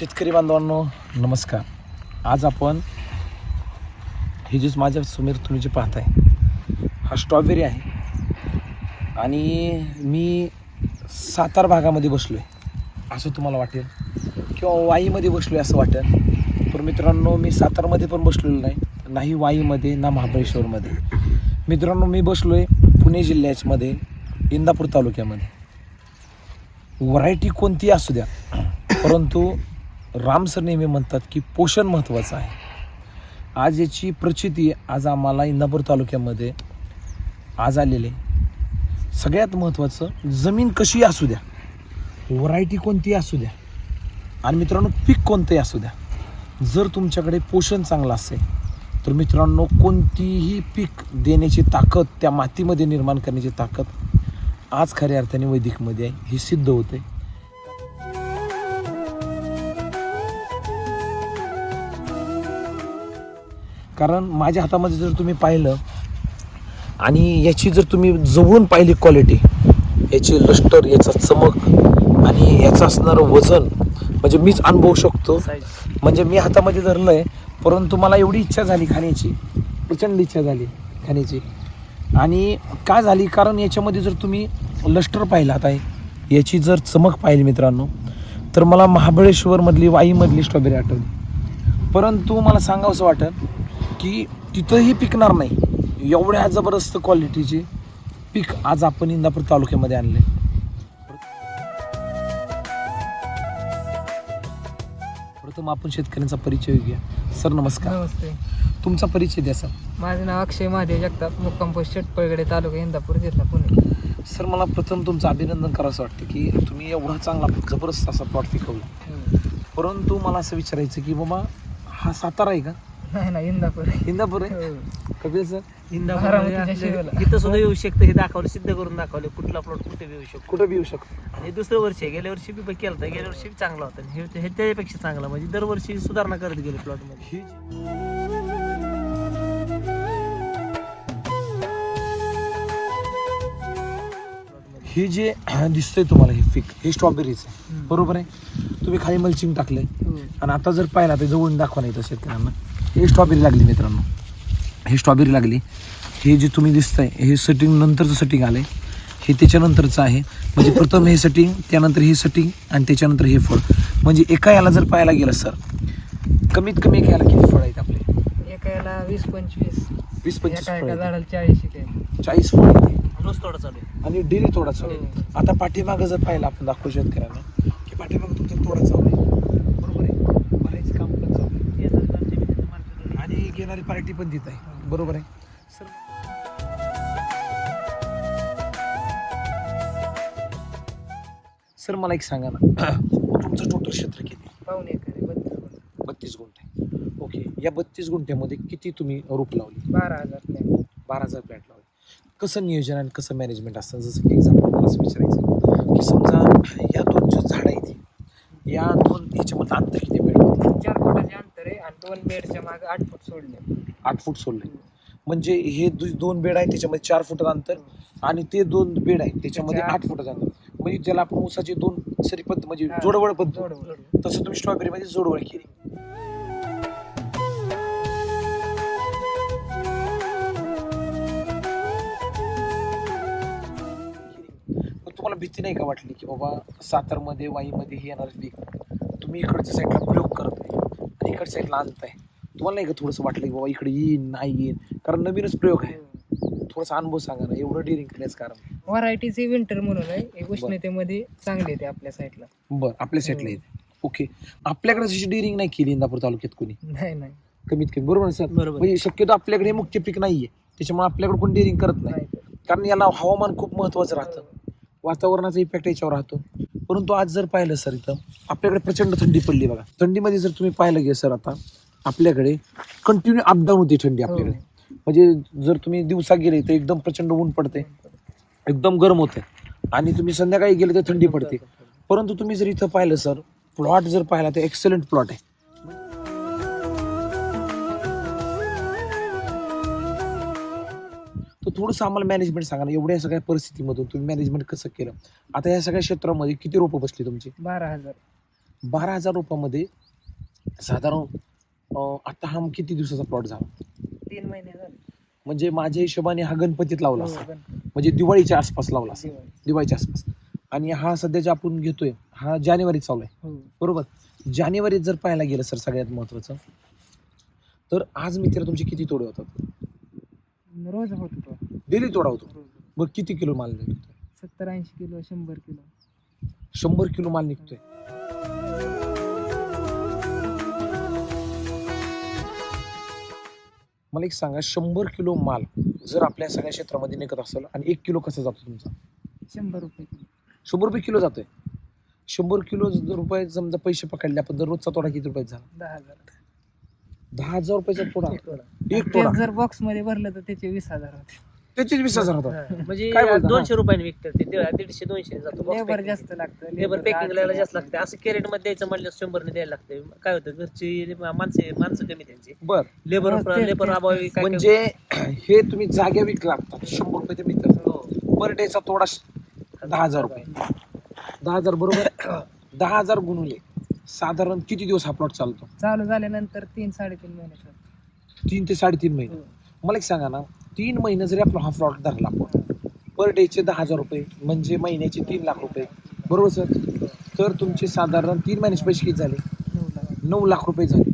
शेतकरी बांधवांनो नमस्कार. आज आपण हे जे माझ्यासमोर तुम्ही जे पाहताय हा स्ट्रॉबेरी आहे. आणि मी सातार भागामध्ये बसलो आहे असं तुम्हाला वाटेल. किंवा वाईमध्ये बसलो आहे असं वाटेल. तर मित्रांनो मी सातारमध्ये पण बसलेलो नाही. नाही वाईमध्ये ना महाबळेश्वरमध्ये. मित्रांनो मी बसलो आहे पुणे जिल्ह्यामध्ये इंदापूर तालुक्यामध्ये. व्हरायटी कोणती असू द्या. परंतु राम सर नेहमी म्हणतात की पोषण महत्त्वाचं आहे. आज याची प्रचिती आज आम्हाला इंदापूर तालुक्यामध्ये आज आलेले सगळ्यात महत्त्वाचं जमीन कशी असू द्या व्हरायटी कोणती असू द्या आणि मित्रांनो पीक कोणतंही असू द्या जर तुमच्याकडे पोषण चांगलं असेल तर मित्रांनो कोणतीही पीक देण्याची ताकद त्या मातीमध्ये निर्माण करण्याची ताकद आज खऱ्या अर्थाने वैदिकमध्ये आहे हे सिद्ध होते कारण माझ्या हातामध्ये जर तुम्ही पाहिलं आणि याची जर तुम्ही जवळून पाहिली क्वालिटी याची लष्टर याचा चमक आणि याचं असणारं वजन म्हणजे मीच अनुभवू शकतो. म्हणजे मी हातामध्ये धरलं आहे परंतु मला एवढी इच्छा झाली खाण्याची प्रचंड इच्छा झाली खाण्याची. आणि काय झाली? कारण याच्यामध्ये जर तुम्ही लष्टर पाहिला आहे याची जर चमक पाहिली मित्रांनो तर मला महाबळेश्वरमधली वाईमधली स्ट्रॉबेरी आठवली. परंतु मला सांगावंसं वाटत की तिथंही पिकणार नाही. एवढ्या जबरदस्त क्वालिटीचे पीक आज आपण इंदापूर तालुक्यामध्ये आणले प्रथम आपण शेतकऱ्यांचा परिचय घेऊया. सर नमस्कार. नमस्ते. तुमचा परिचय द्या सर. माझे नाव अक्षय महादेव जगताप मुक्काम पोस्ट चटपळगडे तालुका इंदापूर जिल्हा पुणे. सर मला प्रथम तुमचं अभिनंदन करावं वाटतं की तुम्ही एवढा चांगला जबरदस्त असा प्लॉट पिकवला. परंतु मला असं विचारायचं की बाबा हा सातारा आहे का? नाही ना इंदापूर. इंदापूर आहे? हो. कपिल सर? शेगावला. इथं सुद्धा येऊ शकतं हे दाखवलं सिद्ध करून दाखवले. कुठला प्लॉट कुठे बी येऊ शकतो. कुठं बी येऊ शकतो. आणि दुसरं वर्ष आहे. गेल्या वर्षी बी केलं होतं गेल्या वर्षी बी चांगला होता. आणि हे हे त्याच्यापेक्षा चांगला. म्हणजे दरवर्षी सुधारणा करत गेले प्लॉटमध्ये. ही जी- हे जे दिसतंय तुम्हाला हे पीक हे स्ट्रॉबेरीच आहे. बरोबर आहे? तुम्ही खाली मल्चिंग टाकलंय. हो. आणि आता जर पाहिला तर जवळून दाखवा नाही तर शेतकऱ्यांना. हे स्ट्रॉबेरी लागली मित्रांनो. हे स्ट्रॉबेरी लागली. हे जे तुम्ही दिसतंय हे सेटिंग नंतरचं सेटिंग आलंय. हे त्याच्यानंतरचं आहे. म्हणजे प्रथम हे सेटिंग त्यानंतर हे सेटिंग आणि त्याच्यानंतर हे फळ. म्हणजे एका याला जर पाहायला गेलं सर कमीत कमी एका याला किती फळ आहेत आपले? एका याला वीस पंचवीस. वीस पंचवीस. झाडाला चाळीस चाळीस फळ रोज थोडा चालू आहे. आणि डेली तोडा चालू. आहे. आता पाठीमागं जर पाहिलं आपण दाखवू शेतकऱ्यांना की पाठीमागं तुमचा तोडा चालू आहे बरोबर आहे भरायचं काम पण चालू आहे हे जर आमच्या इथे market घेणारी पार्टी पण तिथं आहे. बरोबर आहे? सर सर मला एक सांगा ना. तुमचं टोटल क्षेत्र किती? पाहुणे एकर आहे, बत्तीस गुंठे. बत्तीस गुंठे. ओके या बत्तीस गुंठ्यामध्ये किती तुम्ही रोप लावली? बारा हजार प्लॅन. बारा हजार प्लॅट लावले. कसं नियोजन आणि कसं मॅनेजमेंट असतं? जसं की एक्झाम्पल मला असं विचारायचं की समजा या दोन जे झाडं आहेत या दोन याच्यामध्ये अंतर किती बेड चार फुटाचे अंतर आहे दोन बेडच्या मागे आठ फूट सोडले. आठ फूट सोडले. म्हणजे हे दु- दोन बेड आहेत त्याच्यामध्ये चार फुटाचं अंतर आणि ते दोन बेड आहेत त्याच्यामध्ये त्याच्या आठ फुटाचं अंतर. म्हणजे ज्याला आपण ऊसाची दोन सरी पद्धत म्हणजे हा. जोडवळ पद्धत जोडवळ. तसं तुम्ही स्ट्रॉबेरीमध्ये जोडवळ केली. मग तुम्हाला भीती नाही का वाटली की बाबा सातारमध्ये वाईमध्ये हे येणार पीक तुम्ही इकडच्या साईडला प्रयोग करत? आहे आणि इकडच्या साईडला आणताय तुम्हाला नाही का थोडंसं वाटलं की बाबा इकडे येईन नाही येईन? कारण नवीनच प्रयोग आहे. थोडासा अनुभव सांगा ना एवढं डिरिंग करण्याचं कारण व्हरायटीची विंटर म्हणून आहे. हे उष्णतेमध्ये चांगली येते आपल्या साईडला बरं आपल्या साईडला येते. ओके आपल्याकडे जशी डिरिंग नाही केली इंदापूर तालुक्यात कोणी. नाही नाही. कमीत कमी. बरोबर ना सर? बरोबर. म्हणजे शक्यतो आपल्याकडे हे मुख्य पीक नाहीये. त्याच्यामुळे आपल्याकडे कोण डिरिंग करत नाही. नाही कारण याला हवामान खूप महत्वाचं राहतं. वातावरणाचा इफेक्ट याच्यावर राहतो. परंतु आज जर पाहिलं सर इथं आपल्याकडे प्रचंड थंडी पडली बघा. थंडीमध्ये जर तुम्ही पाहिलं गे सर आता आपल्याकडे कंटिन्यू अपडाऊन होती थंडी आपल्याकडे. म्हणजे जर तुम्ही दिवसा गेले तर एकदम प्रचंड ऊन पडते एकदम गरम होते आणि तुम्ही संध्याकाळी गेले तर थंडी पडते. परंतु तुम्ही जर इथं पाहिलं सर प्लॉट जर पाहिला तर एक्सलंट प्लॉट आहे. तर थोडंसं आम्हाला मॅनेजमेंट सांगा ना. एवढ्या सगळ्या परिस्थितीमधून तुम्ही मॅनेजमेंट कसं केलं? आता या सगळ्या क्षेत्रामध्ये किती रोपं बसली तुमची? बारा हजार. बारा हजार रुपयामध्ये साधारण अं, आता हा किती दिवसाचा प्लॉट झाला? तीन महिने झाले. म्हणजे माझ्या हिशोबाने हा गणपतीत लावला हो, असा गणपती. म्हणजे दिवाळीच्या आसपास लावला असा दिवाळी. दिवाळीच्या आसपास. आणि हा सध्या जे आपण घेतोय हा जानेवारीत चालू आहे. हो. बरोबर? जानेवारीत जर पाहायला गेलं सर सगळ्यात महत्वाचं तर आज मित्र तुमचे किती तोडे होतात? रोज होत होतो डेली तोडा होतो रोज बरं किती किलो माल निघतोय? सत्तर ऐंशी किलो शंभर किलो. शंभर किलो माल निघतोय. मला एक सांगा शंभर किलो माल जर आपल्या सगळ्या क्षेत्रामध्ये निघत असेल आणि एक किलो कसा जातो तुमचा? शंभर रुपये किलो. शंभर रुपये किलो जातोय. शंभर किलो रुपये समजा पैसे पकडले आपण दररोजचा तोडा किती रुपयात झाला? दहा हजार. दहा हजार रुपयाचा तोडा. एक तेच तोडा. जर बॉक्समध्ये भरलं तर त्याचे वीस हजार होते. त्याचेच वीस हजार होता. हा, म्हणजे काय बोलता? दोनशे रुपयाने विकतात ते. दीड- दीडशे दोनशे जातो box लेबर packing. जास्त लागतं लेबर labor पॅकिंग आठशे जास्त लागते. असं कॅरेटमध्ये द्यायचं म्हणलं शंभरने द्यायला लागते. काय होतं? घरची माणसं माणसं कमी त्यांची. बर. लेबर हो, तेच- लेबर तेच- अभावी काय म्हणजे हे तुम्ही जाग्या विकला शंभर रुपये ते मिळतात. हो. पर डेचा तोडा दहा हजार रुपये. दहा हजार बरोबर? दहा हजार गुणुले. साधारण किती दिवस हा प्लॉट चालतो? चालू झाल्यानंतर तीन साडेतीन महिने चालतो. तीन ते साडेतीन महिने. हो. मला एक सांगा ना तीन महिने जरी आपला हा प्लॉट धरला आपण पर डेचे दहा हजार रुपये म्हणजे महिन्याचे तीन लाख रुपये. बरोबर सर? तर तुमचे साधारण तीन महिन्याचे पैसे किती झाले? नऊ लाख. नऊ लाख रुपये झाले.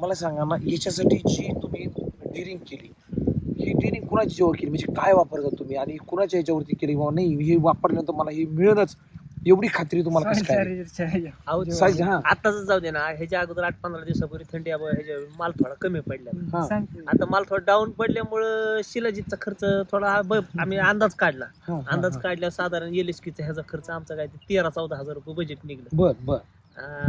मला सांगा ना याच्यासाठी जी तुम्ही डिरिंग केली ही डिरिंग कुणाची जेव्हा केली? म्हणजे काय वापरता तुम्ही? आणि कुणाच्या याच्यावरती केली? बाबा नाही हे वापरल्यानंतर मला हे मिळणच एवढी खात्री तुम्हाला कसं काय साईज हा. आताच जाऊ दे ना. ह्याच्या अगोदर आठ पंधरा दिवसापूर्वी थंडी ह्याच्या माल थोडा कमी पडला हा. आता माल थोडा डाऊन पडल्यामुळं शिलाजीतचा खर्च थोडा ब- आम्ही अंदाज काढला. हा, हा, अंदाज हा. काढल्यावर साधारण एलएसकीचा ह्याचा खर्च आमचा काय ते तेरा चौदा हजार रुपये बजेट निघलं. बर बर.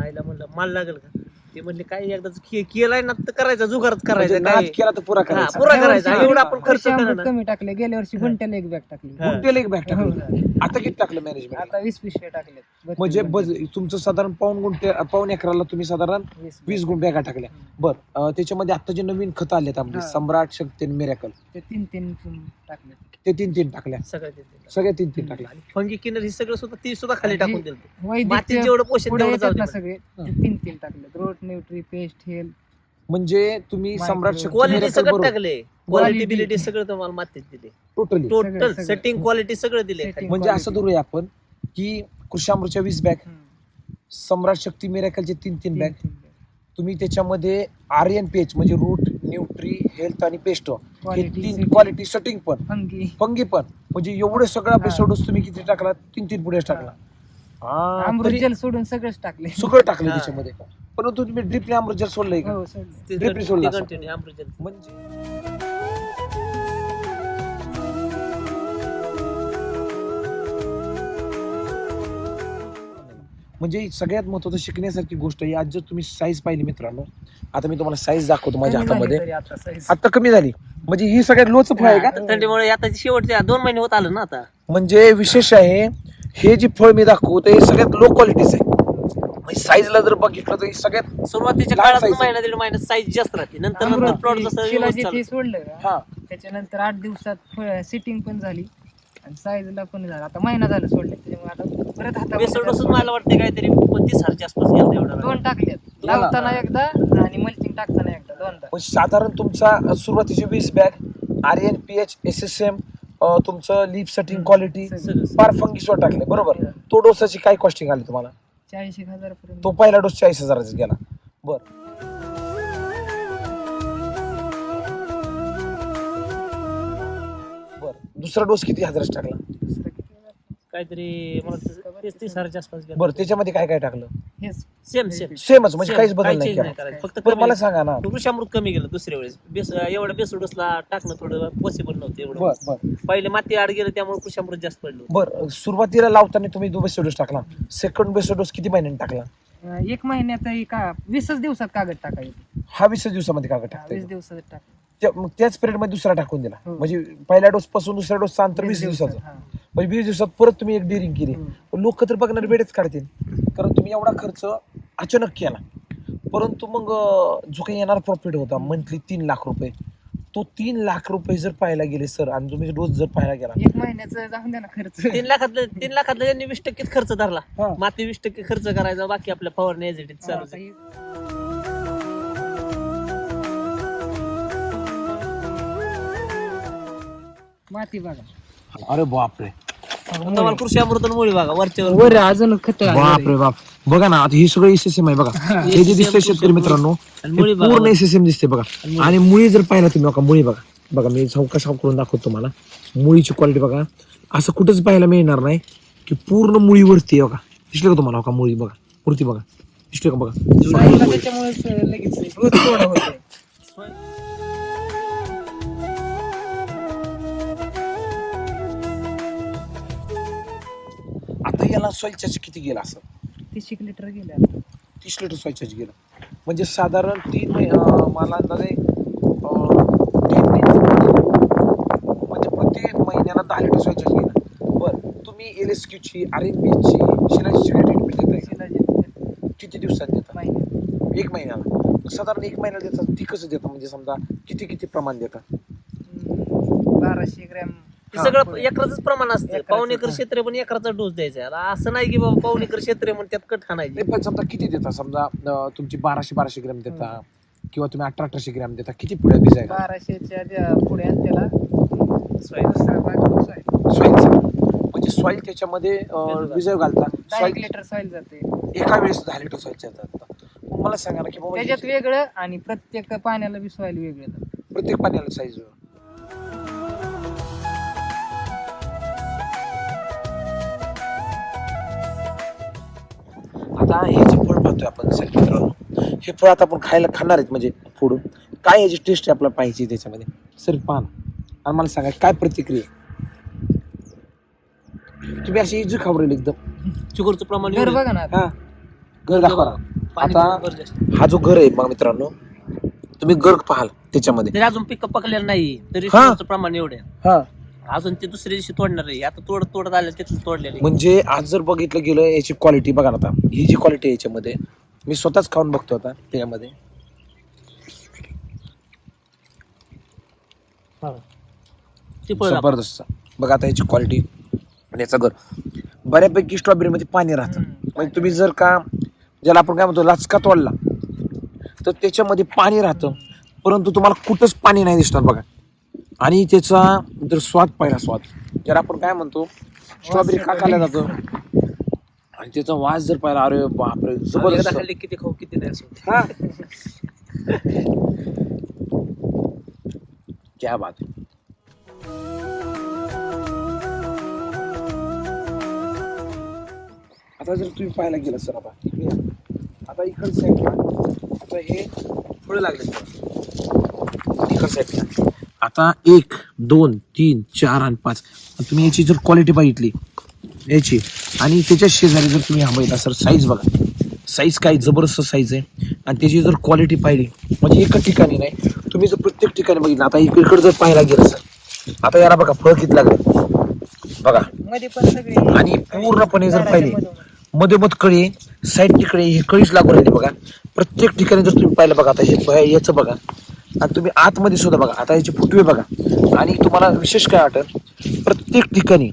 आईला म्हणलं माल लागेल का? ते म्हणले काय एकदाच के- केलाय ना तर करायचा जुगारच म्हणजे करायचा नाद काय केला तर पुरा हा, करायचा. पुरा करायचा एवढा आपण खर्च आंबट कमी टाकले गेल्या वर्षी गुंट्याला एक बॅग टाकली. हा. गुंटेला एक बॅग हो. टाकलं आता किती टाकलं मॅनेजमेंट आता वीस पिशव्या टाकले म्हणजे बज तुमचं साधारण पाऊन गुंठे पाऊन एकराला तुम्ही साधारण वीस गुंठ बॅगा टाकल्या. बर अं, त्याच्यामध्ये आता जे नवीन खतं आलेत आपले हा. सम्राट शक्ती मिरॅकल ते तीन तीन टाकले. ते तीन तीन टाकल्या. सगळं ते दिलं. सगळ्या तीन तीन टाकल्या फंगी किनर हे सगळं सुद्धा ती सुद्धा खाली टाकून दिलं. मातीत वैदिक जेवढं पोषण पुढे तेवढं जाऊ येतात ना दे सगळे हा. ते तीन तीन टाकले. रोट न्यूट्री पेस्ट हेल म्हणजे तुम्ही Micro- Samrat Shakti quality Miracle सगळं बरोबर टाकले. Quality Quality. बिलिटी सगळं तुम्हाला मातीत दिले. टोटली टोटल सगळं. सेटिंग क्वालिटी सगळं दिले. Setting. म्हणजे असं धरूया आपण की कृषामृतच्या वीस बॅग सम्राट शक्ती मिरॅकलचे तीन तीन बॅग. तुम्ही त्याच्यामध्ये आर एन पी एच म्हणजे रूट न्यूट्री हेल्थ आणि पेस्ट हे Quality, तीन setting. क्वालिटी सेटिंग पण. फंगी. फंगी पण. म्हणजे एवढे सगळा हा. बेसोडोस तुम्ही किती टाकला तीन तीन पुढे टाकला. हा, अमृत तरी जल सोडून सगळंच टाकले सगळं टाकलं हा. त्याच्यामध्ये परंतु तुम्ही ड्रिपने अमृत जल सोडलंय का? हो सोडलं. सोडलं असं. कंटिन्यू अमृत म्हणजे? म्हणजे सगळ्यात महत्वाचं शिकण्यासारखी गोष्ट आहे. आज जर तुम्ही साईज पाहिली मित्रांनो आता मी तुम्हाला साईज दाखवतो माझ्या कमी झाली हातामध्ये. तरी आता size. आता कमी झाली. म्हणजे ही सगळ्यात लोच फळ आहे का? आता थंडीमुळे आता शेवटचे दोन महिने होत आलं ना आता. म्हणजे विशेष आहे हे जे फळ मी दाखवतो हे सगळ्यात लो क्वालिटीच आहे म्हणजे साईजला जर बघितलं तर हे सगळ्यात सुरुवातीच्या लहान काळात size. महिना दीड महिना साईज जास्त राहते. नंतर नंतर प्लॉट ते जसं व्यवस्थित हे चालतं. सोडलं का हा. त्याच्यानंतर आठ दिवसात सिटिंग पण झाली आणि साईजला पण झालं. आता महिना झाला सोडले त्याच्यामुळे आता परत बेसोड हातात मला वाटतं काहीतरी तीस हजारच्या आसपास गेलं एवढं दोन टाकलेत दोन. लावताना एकदा आणि मल्चिंग टाकताना एकदा दोनदा. म्हणजे साधारण तुमचा सुरुवातीचे वीस bag R N P H S S M तुमचं लिप सेटिंग क्वालिटी. फार फंगिसवर टाकले बरोबर? तो डोसाची काय कॉस्टिंग आली तुम्हाला? चाळीस एक हजार पर्यंत तो पहिला डोस चाळीस हजाराचा गेला. बर. बर. दुसरा डोस किती हजाराचा टाकला? दुसरं किती? हजार? काहीतरी मला तीस तीस हजारच्या आसपास गेलं बरं त्याच्यामध्ये काय काय टाकलं? हेच सेम सेम सेमच म्हणजे काहीच बदल नाही केला. करायचं. फक्त कमी मला सांगा ना. वृषामृत कमी गेलं दुसऱ्या वेळेस. बेस एवढ्या बेसोडसला टाकणं थोडं पॉसिबल नव्हतं एवढं. बर बर. पहिले माती आड गेलं त्यामुळे कृषामृत जास्त पडलं. बर सुरुवातीला लावताना तुम्ही दो बेस्ट डोस टाकला. सेकंड बेस्ट डोस किती महिन्यांनी टाकला? अं, एक महिन्यात का वीसच दिवसात कागद टाकायचे. हा वीस दिवसामध्ये कागद वीस टाकता दिवसात टाक त्या- मग त्याच पिरियडमध्ये दुसरा टाकून दिला. म्हणजे पहिल्या डोस पासून दुसऱ्या डोसचं अंतर वीस दिवसाचं. म्हणजे वीस दिवसात परत तुम्ही एक डिरिंग केली. लोक तर बघणार वेळेच काढतील. कारण तुम्ही एवढा खर्च अचानक केला. परंतु मग अं, जो काही येणारा प्रॉफिट होता मंथली तीन लाख रुपये. तो तीन लाख रुपये जर पाहायला गेले सर आणि तुम्ही डोस जर पाहायला गेला. एक महिन्याचं जाऊन द्या ना खर्च. तीन लाखातलं तीन लाखातलं त्यांनी वीस टक्केच खर्च धरला. हा. माती वीस टक्के खर्च करायचा बाकी आपल्या फवारणी चालू आता हे- माती बघा. अरे बापरे. तुम्हाला कृषी अमृतन मुळी बघा वरच्यावर वर. अजून खत बापरे बाप. बघा ना आता हे सगळं एसएसएम आहे बघा. हे. जे दिसतंय शेतकरी मित्रांनो आणि हे मुळी बघा. पूर्ण एसएसएम दिसते बघा. आणि मुळी. जर पाहिला तुम्ही बघा मुळी बघा. बघा मी चौकशा करून दाखवतो तुम्हाला. मुळीची क्वालिटी बघा. असं कुठंच पाहायला मिळणार नाही की पूर्ण मुळीवरती आहे बघा. दिसलं का तुम्हाला बघा मुळी बघा? मूर्ती बघा. दिसली का बघा? त्याच्यामुळे लगेच growth थोडं होते याला सॉइल चार्ज किती गेला असं? तीस एक लिटर गेले आता. तीस लिटर सॉइल चार्ज गेलं. म्हणजे साधारण तीन महि अं, मला अंदाजे अं, तीन महिने म्हणजे प्रत्येक महिन्याला दहा लिटर सॉइल चार्ज गेलं. बरं तुम्ही एल एस क्यूची आर एम बीची शिलाची ट्रीटमेंट देताय का? शिलाजीत किती दिवसात देता? महिन्यात एक महिन्याला. साधारण एक महिन्याला देतात ती कसं देतं? म्हणजे समजा किती किती प्रमाण देतात हम्म, बाराशे ग्रॅम ते सगळं एकराच प्रमाण असतं. एकराचं, पाऊन एकर हा. क्षेत्र आहे, पण एकराचा डोस द्यायचा आहे. आता असं नाही की बाबा पाऊन एकर क्षेत्र आहे म्हणून त्यात कट हाणायची नाही. पण समजा किती देता? समजा अं, तुमची बाराशे बाराशे ग्रॅम देता किंवा तुम्ही अठरा अठराशे ग्रॅम देता किती पुढे भिजाय का बाराशेच्या ज्या पुढे आणि त्याला दुसरा भाग. सॉईल म्हणजे सॉईल त्याच्यामध्ये विजय घालता. दहा एक सॉईल लिटर सॉइल जाते. एका वेळेस दहा लिटर सॉईल जातात. मला सांगा ना की बाबा त्याच्यात वेगळं आणि प्रत्येक पाण्याला बी सॉइल वेगळं जातं. प्रत्येक पाण्याला साईज आता हे जे फळ पाहतोय आपण सर मित्रांनो हे फळ आता आपण खायला खाणार आहेत म्हणजे फोडून काय याची टेस्ट आपल्याला पाहिजे त्याच्यामध्ये? सर पान आणि मला सांगा काय प्रतिक्रिया? तुम्ही अशी इजी खावरेल एकदम. शुगरचं प्रमाण घर एवढं. बघा ना हा. घर दाखवा. ना. पाणी आता- जास्त. हा जो घर आहे बघा मित्रांनो तुम्ही घर पाहाल त्याच्यामध्ये. तरी अजून पिकअप पकलेलं नाही. तरी हा. शुगरचं प्रमाण एवढे हा. अजून ते दुसऱ्या दिवशी तोडणार आहे. आता तोड तोडत आलं तिथून तोडलेले. म्हणजे आज जर बघितलं गेलं याची क्वालिटी बघा ना आता. ही जी क्वालिटी आहे याच्यामध्ये मी स्वतःच खाऊन बघतो आता ती दाखव. जबरदस्त. बघा आता याची क्वालिटी आणि याचं घर. बऱ्यापैकी स्ट्रॉबेरी मध्ये पाणी राहतं. हम्म. म्हणजे तुम्ही जर का ज्याला आपण काय म्हणतो लाचका तोडला तर त्याच्यामध्ये पाणी राहतं. परंतु तुम्हाला कुठंच पाणी नाही दिसणार बघा. आणि त्याचा जर स्वाद पाहिला स्वाद. जर आपण काय म्हणतो स्ट्रॉबेरी का खाल्ला जातो? आणि त्याचा वास जर पाहिला अरे बापरे जबरदस्त. खाल्ली किती खाऊ किती नाही. हा. क्या बात. आता जर तुम्ही पाहायला गेलं सर आता. आता इकडे साईडला आता हे फळं लागले. इकडे साईडला आता एक दोन तीन चार आणि पाच. तुम्ही याची जर क्वालिटी बघितली याची आणि त्याच्या शेजारी जर तुम्ही हा बघितला सर साईज बघा. साईज काय जबरदस्त साईज आहे. आणि त्याची जर क्वालिटी पाहिली म्हणजे एका ठिकाणी नाही तुम्ही जर प्रत्येक ठिकाणी बघितलं आता इकडे जर पाहायला गेलं सर आता याला बघा फळ किती लागलं? बघा. आणि पूर्णपणे जर पाहिली मधोमध. मधोमध कळी साईड तिकडे हे कळीच लागून राहिली बघा. प्रत्येक ठिकाणी जर तुम्ही पाहिलं बघा आता हे याचं बघा. आणि तुम्ही आतमध्ये सुद्धा बघा. आता याचे फुटवे बघा. आणि तुम्हाला विशेष काय वाटत प्रत्येक ठिकाणी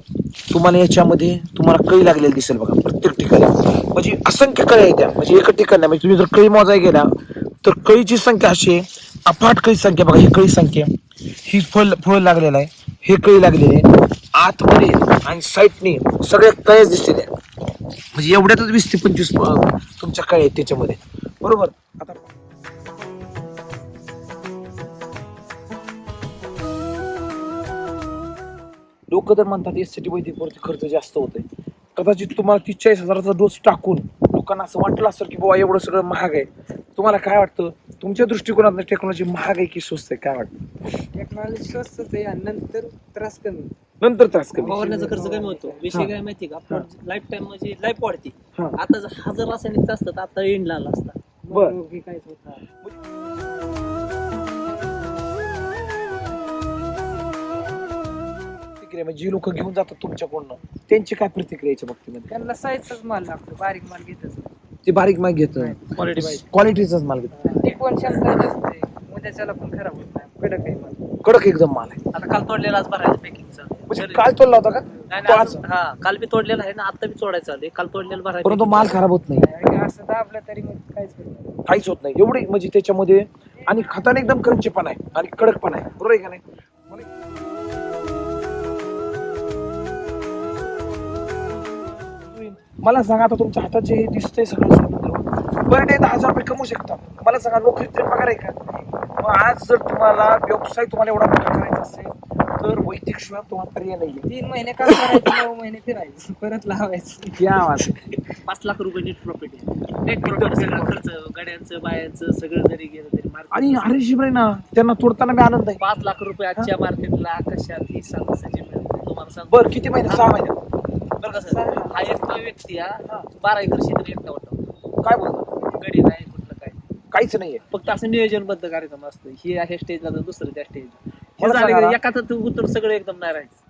तुम्हाला याच्यामध्ये तुम्हाला कळी लागलेली दिसेल बघा. प्रत्येक ठिकाणी. म्हणजे असंख्य कळ्या आहेत त्या. म्हणजे एका ठिकाणी म्हणजे तुम्ही जर कळी मोजाय गेला तर कळीची संख्या अशी आहे. अफाट कळी संख्या बघा. ही कळी संख्या ही फळ फळ लागलेलं आहे. हे कळी लागलेले आहे. आतमध्ये आणि साईडने सगळ्या कळ्याच दिसलेल्या म्हणजे एवढ्यातच वीस ते पंचवीस तुमच्या कळ्या आहेत त्याच्यामध्ये. बरोबर? आता लोक तर म्हणतात एस सी टी वैद्यकवरती खर्च जास्त होतोय. कदाचित तुम्हाला तीस चाळीस हजाराचा डोस टाकून लोकांना असं वाटलं असेल की बाबा एवढं सगळं महाग आहे. तुम्हाला काय वाटतं? तुमच्या दृष्टिकोनात टेक्नॉलॉजी महाग आहे की स्वस्त आहे? काय वाटतं? टेक्नॉलॉजी स्वस्त आहे आणि नंतर त्रास कमी नंतर त्रास कमी. फवारण्याचा खर्च कमी होतो. विषय काय माहिती का? आपलं लाईफ टाइम म्हणजे लाईफ वाढते. हा. आता जर हजार रासायनिक असतात आता एंडला आला असता बर. मग हे काहीच होत नाही. प्रतिक्रिया म्हणजे जी लोक घेऊन जातात तुमच्याकडनं त्यांची काय प्रतिक्रिया याच्या बाबतीमध्ये? त्यांना साईजचाच माल लागतो बारीक माल घेतच ते बारीक माग घेत क्वालिटी पाहिजे क्वालिटीचाच माल घेत टिकवण क्षमता जास्त आहे उद्याच्याला पण खराब होत नाही कडक आहे माल. कडक एकदम माल आहे. आता काल तोडलेला आज भरायचं पॅकिंगचा म्हणजे काल तोडला होता का? तो आज हा काल बी तोडलेला आहे ना आता बी तोडायचं आले काल तोडलेलं भरायचं परंतु माल खराब होत नाही. आणि असं दाबलं तरी मग काहीच होत नाही. काहीच होत नाही. एवढी म्हणजे त्याच्यामध्ये आणि खाताना एकदम क्रंची पण आहे आणि कडक पण आहे. बरोबर आहे का नाही? मला सांगा आता तुमच्या हातात जे दिसतंय सगळं सोनं. पर डे दहा हजार रुपये कमवू शकता. मला सांगा नोकरीत तरी पगार आहे का मग आज जर तुम्हाला व्यवसाय तुम्हाला एवढा मोठा करायचा असेल तर वैदिक शिवाय तुम्हाला पर्याय नाहीये. तीन महिने काम करायचं? नऊ महिने फिरायचं. परत लावायचं. या वाट पाच लाख रुपये नेट प्रॉफिट आहे. नेट प्रॉफिट सगळं खर्च गाड्यांचं बायांचं सगळं जरी गेलं तरी market- आणि अरे शिवराय ना त्यांना तोडताना मी आनंद आहे. पाच लाख रुपये आजच्या मार्केटला कशात ही सांगायचे तुम्हाला सांगतो. बरं किती महिने? सहा महिने. बरं का सर हा एकटा व्यक्ती हा बारा एकर क्षेत्र एकटा होता. काय बोलतो? गडी नाही कुठलं काय? काहीच नाहीये. फक्त असं नियोजनबद्ध कार्यक्रम असतो. ही अशा स्टेजला तर दुसरं त्या स्टेजला हे. एकाच उतर सगळं एकदम नाही राहायचं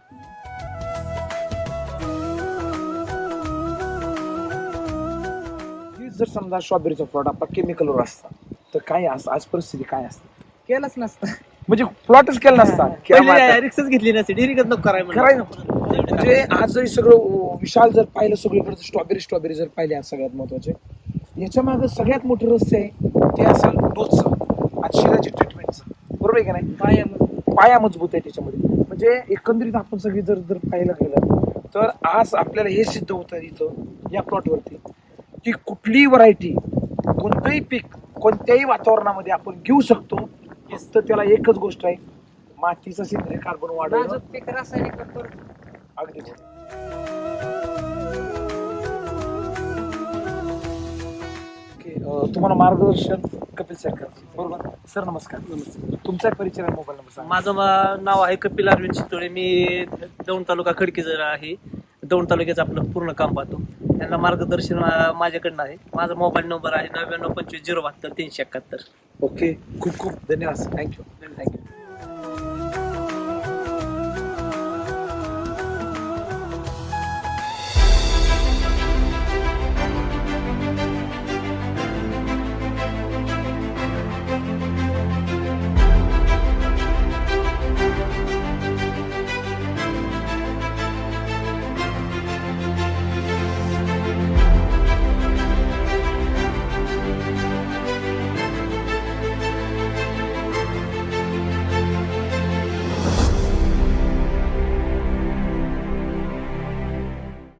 ही जर समजा स्ट्रॉबेरीचा प्लॉट आपला केमिकलवर असता तर काय असं आज परिस्थिती काय असते? केलंच नसतं. म्हणजे प्लॉटच केला नसता. रिक्सच घेतली नसते. डिरिकच नको. करायला म्हणजे आज जरी सगळं विशाल जर पाहिलं सगळीकडे स्ट्रॉबेरी स्ट्रॉबेरी जर पाहिले आज सगळ्यात महत्त्वाचे. याच्या मागे सगळ्यात मोठं रहस्य आहे ते असेल डोसचं आणि शिराची ट्रीटमेंटचं बरोबर आहे का नाही? पायामध्ये पाया मजबूत आहे त्याच्यामध्ये. म्हणजे एकंदरीत आपण सगळी जर जर पाहायला गेलं तर आज आपल्याला हे सिद्ध होतं इथं या प्लॉटवरती की कुठलीही व्हरायटी कोणतंही पीक कोणत्याही वातावरणामध्ये आपण घेऊ शकतो फक्त त्याला एकच गोष्ट आहे. मातीचं सेंद्रिय कार्बन वाढवणं. अगदी तुम्हाला मार्गदर्शन कपिल सर करतील. बरोबर? सर नमस्कार. नमस्कार. तुमचा परिचय आणि मोबाईल नंबर सांगा. माझं मा- नाव आहे कपिल अरविंद चितोळे. मी दौंड तालुका खडकीजर आहे. दौंड तालुक्याचं आपलं पूर्ण काम पाहतो. त्यांना मार्गदर्शन माझ्याकडनं आहे. माझा मोबाईल नंबर आहे नव्याण्णव पंचवीस झिरो बहात्तर तीनशे एकाहत्तर. ओके खूप खूप धन्यवाद थँक्यू थँक्यू